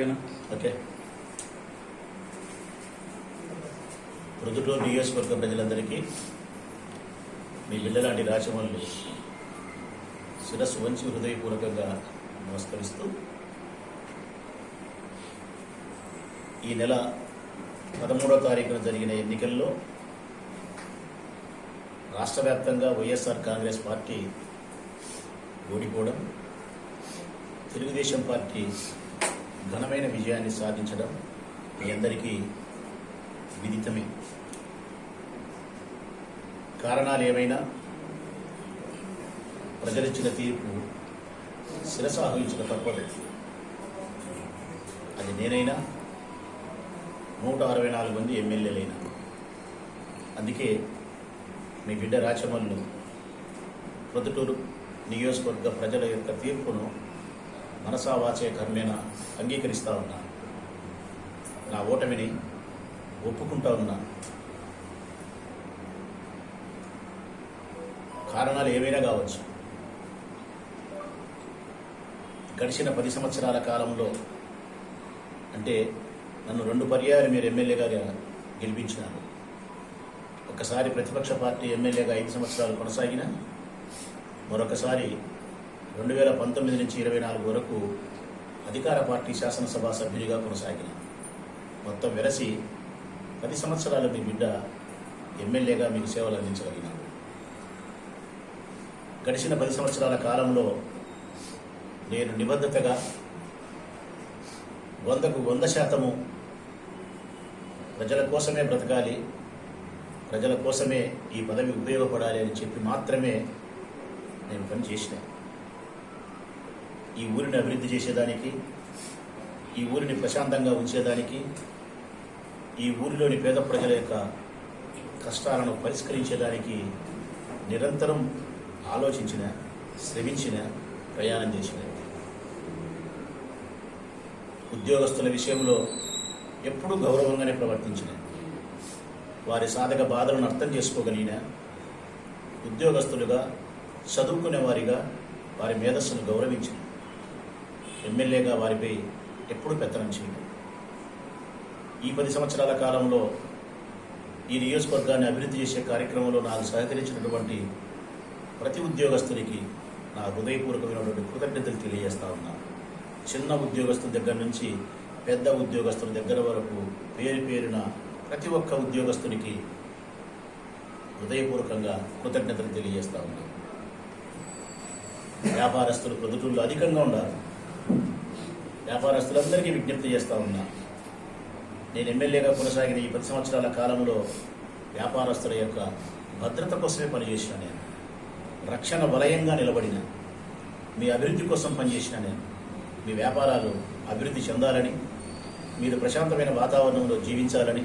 ఓకేనా? ఓకే. ప్రొద్దుటూరు నియోజకవర్గ ప్రజలందరికీ మీ ఇళ్ళలాంటి రాజమౌళి శిరస్సు వంచి హృదయపూర్వకంగా నమస్కరిస్తూ ఈ నెల పదమూడో తారీఖున జరిగిన ఎన్నికల్లో రాష్ట్ర వ్యాప్తంగా వైఎస్ఆర్ కాంగ్రెస్ పార్టీ ఓడిపోవడం తెలుగుదేశం పార్టీ ఘనమైన విజయాన్ని సాధించడం మీ అందరికీ విదితమే. కారణాలు ఏమైనా ప్రజలిచ్చిన తీర్పు శిరసాహించడం తప్పదు అది నేనైనా నూట అరవై నాలుగు మంది ఎమ్మెల్యేలైనా. అందుకే మీ బిడ్డ రాచమల్లు ప్రొద్దుటూరు నియోజకవర్గ ప్రజల యొక్క తీర్పును మనసా వాచే కర్మేన అంగీకరిస్తా ఉన్నా. నా ఓటమిని ఒప్పుకుంటా ఉన్నా. కారణాలు ఏవైనా కావచ్చు. గడిచిన పది సంవత్సరాల కాలంలో అంటే నన్ను రెండు పర్యాయాలు మీరు ఎమ్మెల్యేగా గెలిపించినారు. ఒకసారి ప్రతిపక్ష పార్టీ ఎమ్మెల్యేగా ఐదు సంవత్సరాలు కొనసాగిన మరొకసారి రెండు వేల పంతొమ్మిది నుంచి ఇరవై నాలుగు వరకు అధికార పార్టీ శాసనసభ సభ్యుడిగా కొనసాగిన మొత్తం వెరసి పది సంవత్సరాలు మీ బిడ్డ ఎమ్మెల్యేగా మీకు సేవలు అందించగలిగినాడు. గడిచిన పది సంవత్సరాల కాలంలో నేను నిబద్ధతగా వందకు వంద శాతము ప్రజల కోసమే బ్రతకాలి ప్రజల కోసమే ఈ పదవి ఉపయోగపడాలి అని చెప్పి మాత్రమే నేను పని ఈ ఊరిని అభివృద్ధి చేసేదానికి ఈ ఊరిని ప్రశాంతంగా ఉంచేదానికి ఈ ఊరిలోని పేద ప్రజల యొక్క కష్టాలను పరిష్కరించేదానికి నిరంతరం ఆలోచించిన శ్రమించిన ప్రయాణం చేసిన ఉద్యోగస్తుల విషయంలో ఎప్పుడూ గౌరవంగానే ప్రవర్తించిన వారి సాధక బాధలను అర్థం చేసుకోగలిగిన ఉద్యోగస్తులుగా చదువుకునే వారిగా వారి మేధస్సును గౌరవించిన ఎమ్మెల్యేగా వారిపై ఎప్పుడు పెత్తనం చేయను ఈ పది సంవత్సరాల కాలంలో ఈ నియోజకవర్గాన్ని అభివృద్ధి చేసే కార్యక్రమంలో నాకు సహకరించినటువంటి ప్రతి ఉద్యోగస్తునికి నా హృదయపూర్వకమైనటువంటి కృతజ్ఞతలు తెలియజేస్తా ఉన్నా. చిన్న ఉద్యోగస్తుల దగ్గర నుంచి పెద్ద ఉద్యోగస్తుల దగ్గర వరకు పేరు పేరున ప్రతి ఒక్క ఉద్యోగస్తునికి హృదయపూర్వకంగా కృతజ్ఞతలు తెలియజేస్తా ఉన్నాను వ్యాపారస్తులు ప్రొద్దుటూళ్ళు అధికంగా ఉన్నారు వ్యాపారస్తులందరికీ విజ్ఞప్తి చేస్తా ఉన్నా. నేను ఎమ్మెల్యేగా కొనసాగిన ఈ పది సంవత్సరాల కాలంలో వ్యాపారస్తుల యొక్క భద్రత కోసమే పనిచేసిన నేను. రక్షణ వలయంగా నిలబడిన మీ అభివృద్ధి కోసం పనిచేసిన నేను. మీ వ్యాపారాలు అభివృద్ధి చెందాలని మీరు ప్రశాంతమైన వాతావరణంలో జీవించాలని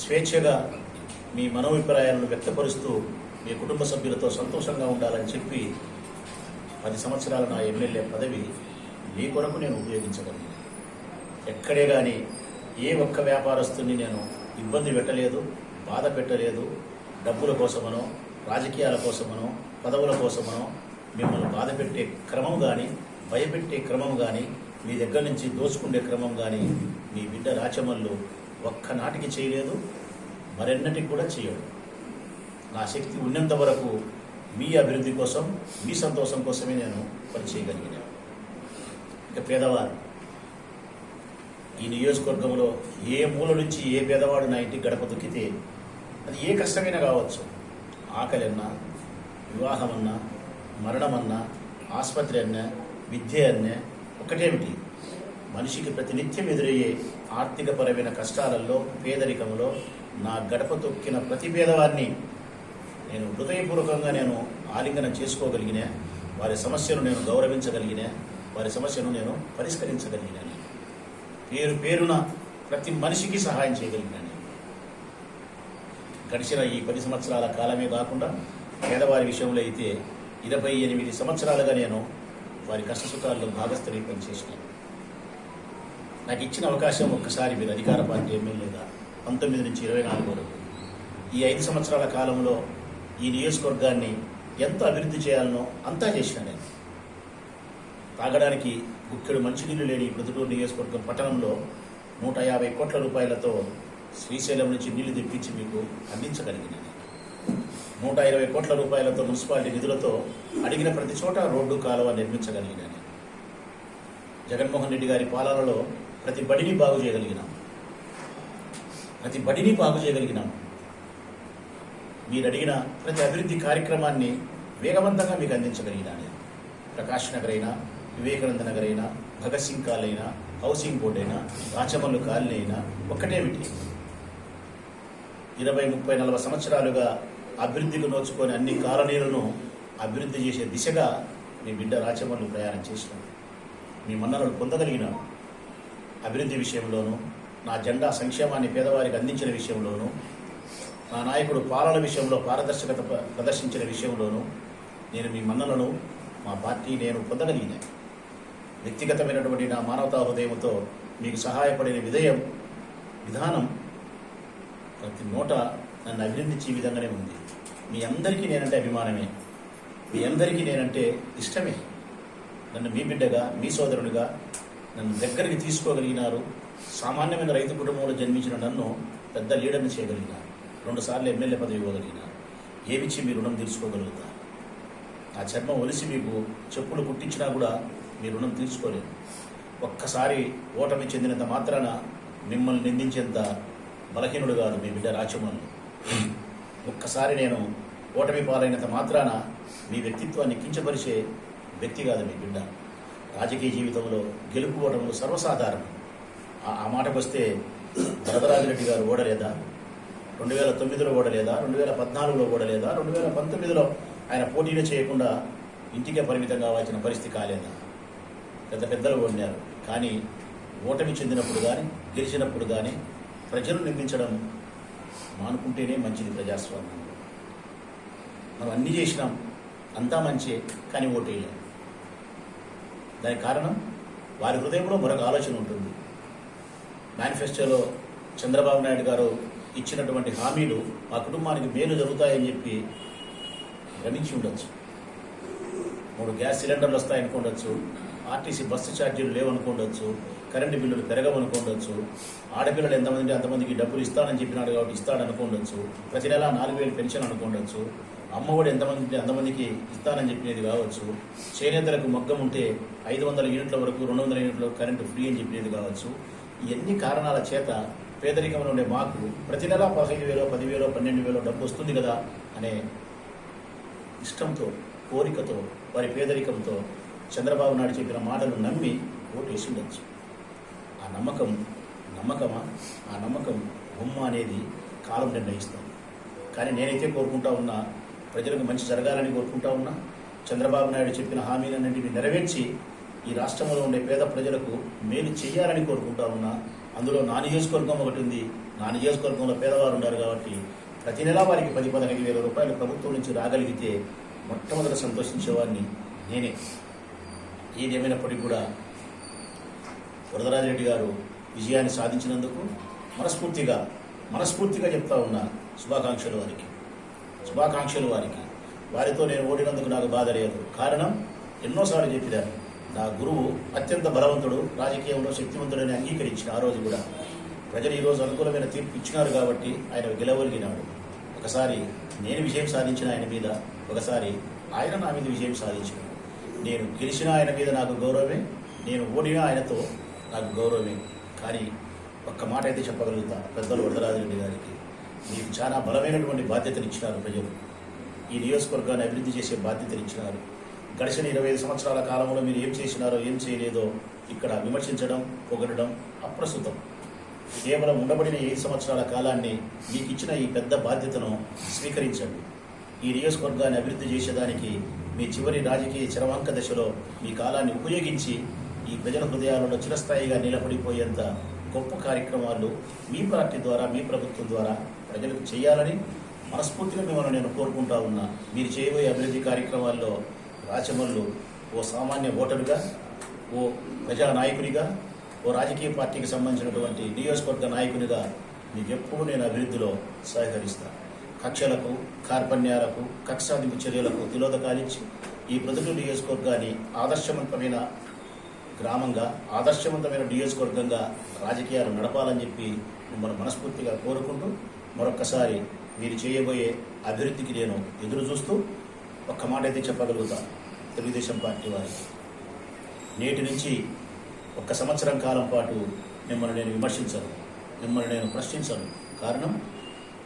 స్వేచ్ఛగా మీ మనోభిప్రాయాలను వ్యక్తపరుస్తూ మీ కుటుంబ సభ్యులతో సంతోషంగా ఉండాలని చెప్పి పది సంవత్సరాల నా ఎమ్మెల్యే పదవి మీ కొరకు నేను ఉపయోగించగలను. ఎక్కడే కానీ ఏ ఒక్క వ్యాపారస్తుని నేను ఇబ్బంది పెట్టలేదు బాధ పెట్టలేదు డబ్బుల కోసమనో రాజకీయాల కోసమనో పదవుల కోసమనో మిమ్మల్ని బాధ పెట్టే క్రమం కానీ భయపెట్టే క్రమం కానీ మీ దగ్గర నుంచి దోచుకునే క్రమం కానీ మీ బిడ్డ రాచమల్లు ఒక్కనాటికి చేయలేదు మరెన్నటికి కూడా చేయడు. నా శక్తి ఉన్నంత వరకు మీ అభివృద్ధి కోసం మీ సంతోషం కోసమే నేను పని చేయగలిగినాను. ఇక పేదవారు ఈ నియోజకవర్గంలో ఏ మూల నుంచి ఏ పేదవాడు నా ఇంటికి గడప దొక్కితే అది ఏ కష్టమైనా కావచ్చు. ఆకలి అన్నా వివాహమన్నా మరణమన్నా ఆసుపత్రి అన్నా విద్య అన్నా ఒకటేమిటి మనిషికి ప్రతినిత్యం ఎదురయ్యే ఆర్థికపరమైన కష్టాలలో పేదరికంలో నా గడప తొక్కిన ప్రతి పేదవారిని నేను హృదయపూర్వకంగా నేను ఆలింగనం చేసుకోగలిగిన వారి సమస్యను నేను గౌరవించగలిగిన వారి సమస్యను నేను పరిష్కరించగలిగినాను. పేరు పేరున ప్రతి మనిషికి సహాయం చేయగలిగినాను. గడిచిన ఈ పది సంవత్సరాల కాలమే కాకుండా పేదవారి విషయంలో అయితే ఇరవై ఎనిమిది సంవత్సరాలుగా నేను వారి కష్టసుఖాల్లో భాగస్థుని పనిచేసినాను నాకు ఇచ్చిన అవకాశం ఒక్కసారి మీరు అధికార పార్టీ ఎమ్మెల్యేగా పంతొమ్మిది నుంచి ఇరవై నాలుగు వరకు. ఈ ఐదు సంవత్సరాల కాలంలో ఈ నియోజకవర్గాన్ని ఎంత అభివృద్ధి చేయాలనో అంతా చేసినా నేను. తాగడానికి గుక్కెడు మంచినీళ్ళు లేని ఈ నియోజకవర్గం పట్టణంలో నూట యాభై కోట్ల రూపాయలతో శ్రీశైలం నుంచి నీళ్ళు తెప్పించి మీకు అందించగలిగినది నూట ఇరవై కోట్ల రూపాయలతో మున్సిపాలిటీ నిధులతో అడిగిన ప్రతి చోట రోడ్డు కాలువ నిర్మించగలిగినది. జగన్మోహన్ రెడ్డి గారి పాలనలో ప్రతి బడిని బాగు చేయగలిగినాం. ప్రతి బడిని బాగు చేయగలిగినాం. మీరు అడిగిన ప్రతి అభివృద్ధి కార్యక్రమాన్ని వేగవంతంగా మీకు అందించగలిగినాను. ప్రకాష్ నగర్ అయినా వివేకానంద నగర్ అయినా భగత్ సింగ్ కాల్ అయినా హౌసింగ్ బోర్డు అయినా రాచమల్లు కాలనీ అయినా ఒక్కటేమిటి ఇరవై ముప్పై నలభై సంవత్సరాలుగా అభివృద్ధికి నోచుకొని అన్ని కాలనీలను అభివృద్ధి చేసే దిశగా మీ బిడ్డ రాచమల్లు ప్రయాణం చేసినాడు మీ మన్ననలు పొందగలిగినాడు అభివృద్ధి విషయంలోనూ నా జెండా సంక్షేమాన్ని పేదవారికి అందించిన విషయంలోనూ నా నాయకుడు పాలన విషయంలో పారదర్శకత ప్రదర్శించిన విషయంలోనూ నేను మీ మన్నలను మా పార్టీ నేను పొందగలిగినాను వ్యక్తిగతమైనటువంటి నా మానవతా హృదయంతో మీకు సహాయపడిన విధేయం విధానం ప్రతి నోట నన్ను అభినందించే విధంగానే ఉంది. మీ అందరికీ నేనంటే అభిమానమే. మీ అందరికీ నేనంటే ఇష్టమే. నన్ను మీ బిడ్డగా మీ సోదరునిగా నన్ను దగ్గరికి తీసుకోగలిగినారు. సామాన్యమైన రైతు కుటుంబంలో జన్మించిన నన్ను పెద్ద లీడర్ని చేయగలిగినారు. రెండుసార్లు ఎమ్మెల్యే పదవి ఇవ్వగలిగినారు. ఏమిచ్చి మీ రుణం తీర్చుకోగలుగుతారు? ఆ చర్మం ఒలిసి మీకు చెప్పులు కుట్టించినా కూడా మీ రుణం తీర్చుకోలేదు. ఒక్కసారి ఓటమి చెందినంత మాత్రాన మిమ్మల్ని నిందించేంత బలహీనుడు కాదు మీ బిడ్డ రాచమల్లు ఒక్కసారి నేను ఓటమి పాలైనంత మాత్రాన మీ వ్యక్తిత్వాన్ని కించపరిచే వ్యక్తి కాదు మీ బిడ్డ. రాజకీయ జీవితంలో గెలుపు ఓటములు సర్వసాధారణం. ఆ- ఆ మాటకు వస్తే వరదరాజిరెడ్డి గారు ఓడలేదా? రెండు వేల తొమ్మిదిలో ఓడలేదా? రెండు వేల పద్నాలుగులో ఓడలేదా? రెండు వేల పంతొమ్మిదిలో ఆయన పోటీలు చేయకుండా ఇంటికే పరిమితం కావాల్సిన పరిస్థితి కాలేదా? పెద్ద పెద్దలు వండారు కానీ ఓటమి చెందినప్పుడు కానీ గెలిచినప్పుడు కానీ ప్రజలు నిర్మించడం మానుకుంటేనే మంచిది ప్రజాస్వామ్యం. మనం అన్ని చేసినాం అంతా మంచే కానీ ఓటేయలేం. దానికి కారణం వారి హృదయంలో మరొక ఆలోచన ఉంటుంది. మేనిఫెస్టోలో చంద్రబాబు నాయుడు గారు ఇచ్చినటువంటి హామీలు మా కుటుంబానికి మేలు జరుగుతాయని చెప్పి భ్రమించి ఉండొచ్చు. మూడు గ్యాస్ సిలిండర్లు వస్తాయనుకోండొచ్చు. ఆర్టీసీ బస్సు ఛార్జీలు లేవనుకోండొచ్చు కరెంటు బిల్లులు పెరగవనుకోండొచ్చు ఆడపిల్లలు ఎంతమంది అంతమందికి డబ్బులు ఇస్తానని చెప్పినాడు కాబట్టి ఇస్తాడనుకోండొచ్చు ప్రతి నెల నాలుగు వేలు పెన్షన్ అనుకోండొచ్చు అమ్మఒడి ఎంతమంది అంతమందికి ఇస్తానని చెప్పినది కావచ్చు చేనేతలకు మగ్గం ఉంటే ఐదు వందల యూనిట్ల వరకు రెండు వందల యూనిట్ల కరెంటు ఫ్రీ అని చెప్పినది కావచ్చు. ఇవన్నీ కారణాల చేత పేదరికంలో ఉండే మాకు ప్రతి నెల పదహైదు వేలో పదివేలో పన్నెండు వేలో డబ్బు వస్తుంది కదా అనే ఇష్టంతో కోరికతో వారి పేదరికంతో చంద్రబాబు నాయుడు చెప్పిన మాటలు నమ్మి ఓటు ఉండొచ్చు ఆ నమ్మకం నమ్మకమా? ఆ నమ్మకం బొమ్మ అనేది కాలం నిర్ణయిస్తుంది కానీ నేనైతే కోరుకుంటా ఉన్నా ప్రజలకు మంచి జరగాలని కోరుకుంటా ఉన్నా చంద్రబాబు నాయుడు చెప్పిన హామీలన్నింటినీ నెరవేర్చి ఈ రాష్ట్రంలో ఉండే పేద ప్రజలకు మేలు చేయాలని కోరుకుంటా ఉన్నా అందులో నా నియోజకవర్గం ఒకటి ఉంది. నా నియోజకవర్గంలో పేదవారు ఉన్నారు కాబట్టి ప్రతి నెలా వారికి పది పదహైదు వేల రూపాయలు ప్రభుత్వం నుంచి రాగలిగితే మొట్టమొదట సంతోషించేవాడిని నేనే. ఏదేమైనప్పటికీ కూడా వరదరాజరెడ్డి గారు విజయాన్ని సాధించినందుకు మనస్ఫూర్తిగా మనస్ఫూర్తిగా చెప్తా ఉన్నా శుభాకాంక్షలు వారికి. శుభాకాంక్షలు వారికి. వారితో నేను ఓడినందుకు నాకు బాధ లేదు. కారణం ఎన్నోసార్లు చెప్పినాను నా గురువు అత్యంత బలవంతుడు రాజకీయంలో శక్తివంతుడని అంగీకరించిన ఆ రోజు కూడా ప్రజలు ఈరోజు అనుకూలమైన తీర్పు ఇచ్చినారు కాబట్టి ఆయన గెలవలిగినాడు ఒకసారి నేను విజయం సాధించిన ఆయన మీద ఒకసారి ఆయన నా మీద విజయం సాధించినాడు నేను గెలిచిన ఆయన మీద నాకు గౌరవమే నేను ఓడిన ఆయనతో నాకు గౌరవమే. కానీ ఒక్క మాట అయితే చెప్పగలుగుతా పెద్దలు వరదరాజరెడ్డి గారికి. మీకు చాలా బలమైనటువంటి బాధ్యతలు ఇచ్చినారు ప్రజలు. ఈ నియోజకవర్గాన్ని అభివృద్ధి చేసే బాధ్యతలు ఇచ్చినారు గడిచిన ఇరవై ఐదు సంవత్సరాల కాలంలో మీరు ఏం చేసినారో ఏం చేయలేదో ఇక్కడ విమర్శించడం పొగడడం అప్రస్తుతం. కేవలం ఉండబడిన ఏడు సంవత్సరాల కాలాన్ని మీకు ఇచ్చిన ఈ పెద్ద బాధ్యతను స్వీకరించండి. ఈ నియోజకవర్గాన్ని అభివృద్ధి చేసేదానికి మీ చివరి రాజకీయ చరమాంక దశలో మీ కాలాన్ని ఉపయోగించి ఈ ప్రజల హృదయాలలో చిరస్థాయిగా నిలబడిపోయేంత గొప్ప కార్యక్రమాలు మీ పార్టీ ద్వారా మీ ప్రభుత్వం ద్వారా ప్రజలకు చేయాలని మనస్ఫూర్తిగా మిమ్మల్ని నేను కోరుకుంటా ఉన్నా. మీరు చేయబోయే అభివృద్ధి కార్యక్రమాల్లో రాచమల్లు ఓ సామాన్య ఓటరుగా ఓ ప్రజా నాయకునిగా ఓ రాజకీయ పార్టీకి సంబంధించినటువంటి నియోజకవర్గ నాయకునిగా మీకు ఎప్పుడు నేను అభివృద్ధిలో సహకరిస్తాను. కక్షలకు కార్పణ్యాలకు కక్షాదింపు చర్యలకు తిలోదకాలిచ్చి ఈ ప్రజలు నియోజకవర్గాన్ని ఆదర్శవంతమైన గ్రామంగా ఆదర్శవంతమైన నియోజకవర్గంగా రాజకీయాలు నడపాలని చెప్పి మిమ్మల్ని మనస్ఫూర్తిగా కోరుకుంటూ మరొక్కసారి మీరు చేయబోయే అభివృద్ధికి నేను ఎదురు చూస్తూ ఒక్క మాట అయితే చెప్పగలుగుతా. తెలుగుదేశం పార్టీ వారికి నేటి నుంచి ఒక్క సంవత్సరం కాలం పాటు మిమ్మల్ని నేను విమర్శించను. మిమ్మల్ని నేను ప్రశ్నించను. కారణం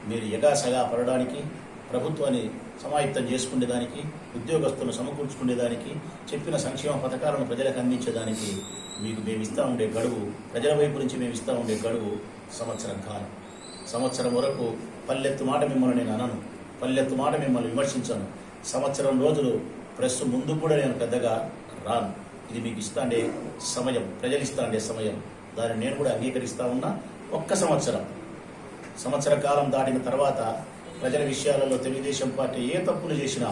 మీరు ఎగాసగా పడడానికి ప్రభుత్వాన్ని సమాయుక్తం చేసుకునేదానికి ఉద్యోగస్తులను సమకూర్చుకునేదానికి చెప్పిన సంక్షేమ పథకాలను ప్రజలకు అందించేదానికి మీకు మేము ఇస్తూ ఉండే గడువు ప్రజల వైపు నుంచి మేము ఇస్తా ఉండే గడువు సంవత్సరం కాలం. సంవత్సరం వరకు పల్లెత్తు మాట మిమ్మల్ని నేను అనను పల్లెత్తు మాట మిమ్మల్ని విమర్శించను. సంవత్సరం రోజులు ప్రెస్ ముందు కూడా నేను పెద్దగా రాను. ఇది మీకు ఇస్తాండే సమయం ప్రజలు ఇస్తాండే సమయం. దాన్ని నేను కూడా అంగీకరిస్తా ఉన్నా ఒక్క సంవత్సరం. సంవత్సర కాలం దాటిన తర్వాత ప్రజల విషయాలలో తెలుగుదేశం పార్టీ ఏ తప్పులు చేసినా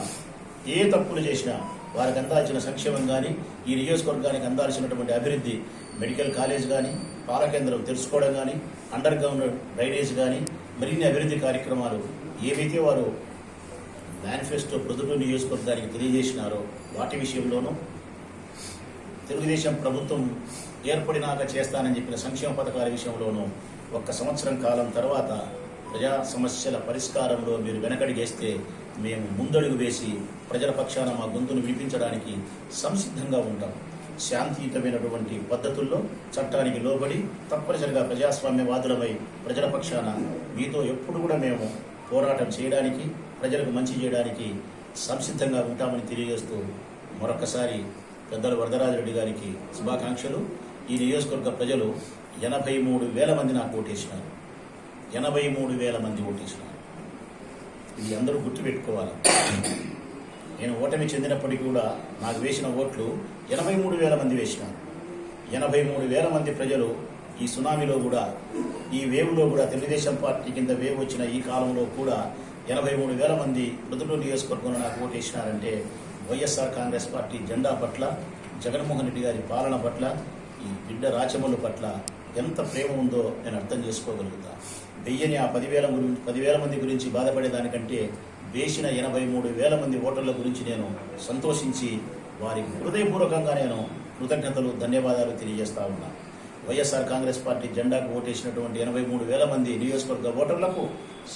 ఏ తప్పులు చేసినా వారికి అందాల్సిన సంక్షేమం కానీ ఈ నియోజకవర్గానికి అందాల్సినటువంటి అభివృద్ధి మెడికల్ కాలేజ్ కానీ పాలకేంద్రం తెలుసుకోవడం కానీ అండర్ గ్రౌండ్ డ్రైనేజ్ కానీ మరిన్ని అభివృద్ధి కార్యక్రమాలు ఏవైతే వారు మేనిఫెస్టో ప్రొద్దుటూరు నియోజకవర్గానికి తెలియజేసినారో వాటి విషయంలోనూ తెలుగుదేశం ప్రభుత్వం ఏర్పడినాక చేస్తానని చెప్పిన సంక్షేమ పథకాల విషయంలోనూ ఒక్క సంవత్సరం కాలం తర్వాత ప్రజా సమస్యల పరిష్కారంలో మీరు వెనకడిగేస్తే మేము ముందడుగు వేసి ప్రజల పక్షాన మా గొంతును వినిపించడానికి సంసిద్ధంగా ఉంటాం. శాంతియుతమైనటువంటి పద్ధతుల్లో చట్టానికి లోబడి తప్పనిసరిగా ప్రజాస్వామ్యవాదులమై ప్రజల పక్షాన మీతో ఎప్పుడు కూడా మేము పోరాటం చేయడానికి ప్రజలకు మంచి చేయడానికి సంసిద్ధంగా ఉంటామని తెలియజేస్తూ మరొకసారి పెద్దలు వరదరాజరెడ్డి గారికి శుభాకాంక్షలు. ఈ నియోజకవర్గ ప్రజలు ఎనభై మూడు వేల మంది నాకు ఓటేసినారు. ఎనభై మూడు వేల మంది ఓటేసినారు. ఇది అందరూ గుర్తుపెట్టుకోవాలి. నేను ఓటమి చెందినప్పటికీ కూడా నాకు వేసిన ఓట్లు ఎనభై మూడు వేల మంది వేసినారు. ఎనభై మూడు వేల మంది ప్రజలు ఈ సునామీలో కూడా ఈ వేవ్లో కూడా తెలుగుదేశం పార్టీ కింద వేవ్ వచ్చిన ఈ కాలంలో కూడా ఎనభై మూడు వేల మంది మృదుడు నియోజకవర్గంలో నాకు ఓటేసినారంటే వైఎస్ఆర్ కాంగ్రెస్ పార్టీ జెండా పట్ల జగన్మోహన్ రెడ్డి గారి పాలన పట్ల ఈ బిడ్డ రాచమల్లు పట్ల ఎంత ప్రేమ ఉందో నేను అర్థం చేసుకోగలుగుతా. వెయ్యని ఆ పదివేల గురించి పదివేల మంది గురించి బాధపడేదానికంటే వేసిన ఎనభై మూడు వేల మంది ఓటర్ల గురించి నేను సంతోషించి వారికి హృదయపూర్వకంగా నేను కృతజ్ఞతలు ధన్యవాదాలు తెలియజేస్తా ఉన్నా. వైఎస్ఆర్ కాంగ్రెస్ పార్టీ జెండాకు ఓటేసినటువంటి ఎనభై మూడు వేల మంది నియోజకవర్గ ఓటర్లకు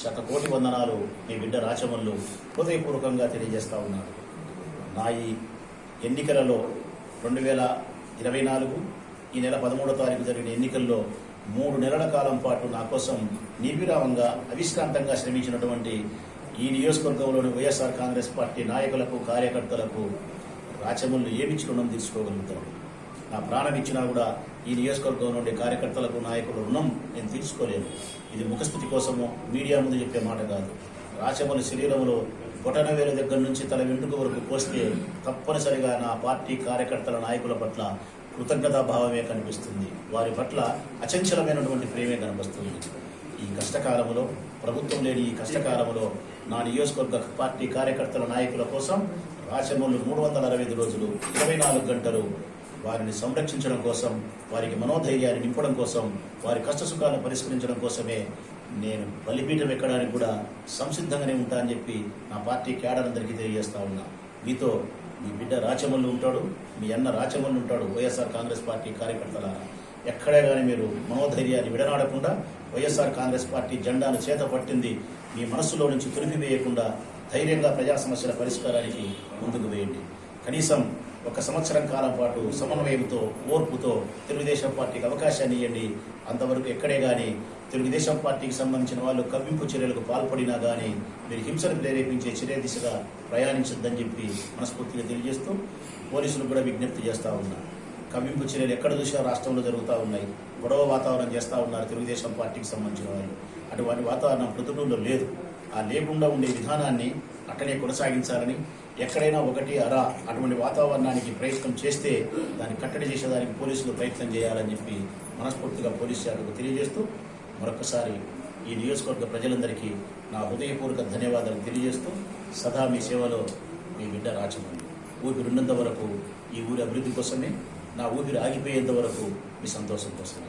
శతకోటి వందనాలు మీ బిడ్డ రాచమల్లు హృదయపూర్వకంగా తెలియజేస్తా ఉన్నారు. నా ఈ ఎన్నికలలో రెండు వేల ఇరవై నాలుగు ఈ నెల పదమూడో తారీఖు జరిగిన ఎన్నికల్లో మూడు నెలల కాలం పాటు నా కోసం నిర్విరామంగా అవిశ్రాంతంగా శ్రమించినటువంటి ఈ నియోజకవర్గంలోని వైఎస్ఆర్ కాంగ్రెస్ పార్టీ నాయకులకు కార్యకర్తలకు రాచమల్లు ఏమిచ్చి రుణం తీర్చుకోగలుగుతాడు నా ప్రాణం ఇచ్చినా కూడా ఈ నియోజకవర్గం నుండి కార్యకర్తలకు నాయకుల రుణం నేను తీర్చుకోలేను. ఇది ముఖస్థితి కోసము మీడియా ముందు చెప్పే మాట కాదు. రాచమల్లి శరీరంలో బొటనవేలు దగ్గర నుంచి తల వెంట్రుక వరకు కోస్తే తప్పనిసరిగా నా పార్టీ కార్యకర్తల నాయకుల పట్ల కృతజ్ఞతాభావమే కనిపిస్తుంది. వారి పట్ల అచంచలమైనటువంటి ప్రేమే కనిపిస్తుంది. ఈ కష్టకాలంలో ప్రభుత్వం లేని ఈ కష్టకాలంలో నా నియోజకవర్గ పార్టీ కార్యకర్తల నాయకుల కోసం రాచమల్లు మూడు వందల అరవై ఐదు రోజులు ఇరవై నాలుగు గంటలు వారిని సంరక్షించడం కోసం వారికి మనోధైర్యాన్ని నింపడం కోసం వారి కష్టసుఖాలను పరిష్కరించడం కోసమే నేను బలిపీఠం ఎక్కడానికి కూడా సంసిద్ధంగానే ఉంటా అని చెప్పి నా పార్టీ క్యాడర్ అందరికీ తెలియజేస్తా ఉన్నా. మీతో మీ బిడ్డ రాచమల్లు ఉంటాడు మీ అన్న రాచమల్లు ఉంటాడు వైఎస్ఆర్ కాంగ్రెస్ పార్టీ కార్యకర్తల ఎక్కడే కానీ మీరు మనోధైర్యాన్ని విడనాడకుండా వైఎస్ఆర్ కాంగ్రెస్ పార్టీ జెండాను చేత పట్టింది మీ మనస్సులో నుంచి తొలిపివేయకుండా ధైర్యంగా ప్రజా సమస్యల పరిష్కారానికి ముందుకు వేయండి. కనీసం ఒక సంవత్సరం కాలం పాటు సమన్వయంతో ఓర్పుతో తెలుగుదేశం పార్టీకి అవకాశాన్ని ఇవ్వండి అంతవరకు ఎక్కడే కానీ తెలుగుదేశం పార్టీకి సంబంధించిన వాళ్ళు కవ్వింపు చర్యలకు పాల్పడినా కానీ మీరు హింసను ప్రేరేపించే చర్య దిశగా ప్రయాణించొద్దని చెప్పి మనస్ఫూర్తిగా తెలియజేస్తూ పోలీసులు కూడా విజ్ఞప్తి చేస్తూ ఉన్నా. కవ్వింపు చర్యలు ఎక్కడ చూసినా రాష్ట్రంలో జరుగుతూ ఉన్నాయి. గొడవ వాతావరణం చేస్తూ ఉన్నారు తెలుగుదేశం పార్టీకి సంబంధించిన వాళ్ళు. అటువంటి వాతావరణం ప్రతికూలంలో లేదు. ఆ లేకుండా ఉండే విధానాన్ని అట్టనే కొనసాగించాలని ఎక్కడైనా ఒకటి అరా అటువంటి వాతావరణానికి ప్రయత్నం చేస్తే దాన్ని కట్టడి చేసేదానికి పోలీసులు ప్రయత్నం చేయాలని చెప్పి మనస్ఫూర్తిగా పోలీసు శాఖకు తెలియజేస్తూ మరొకసారి ఈ నియోజకవర్గ ప్రజలందరికీ నా హృదయపూర్వక ధన్యవాదాలు తెలియజేస్తూ సదా మీ సేవలో మీ బిడ్డ రాచమని ఊపిరి ఉన్నంత వరకు ఈ ఊరి అభివృద్ధి కోసమే నా ఊపిరి ఆగిపోయేంత వరకు మీ సంతోషం కోసమే.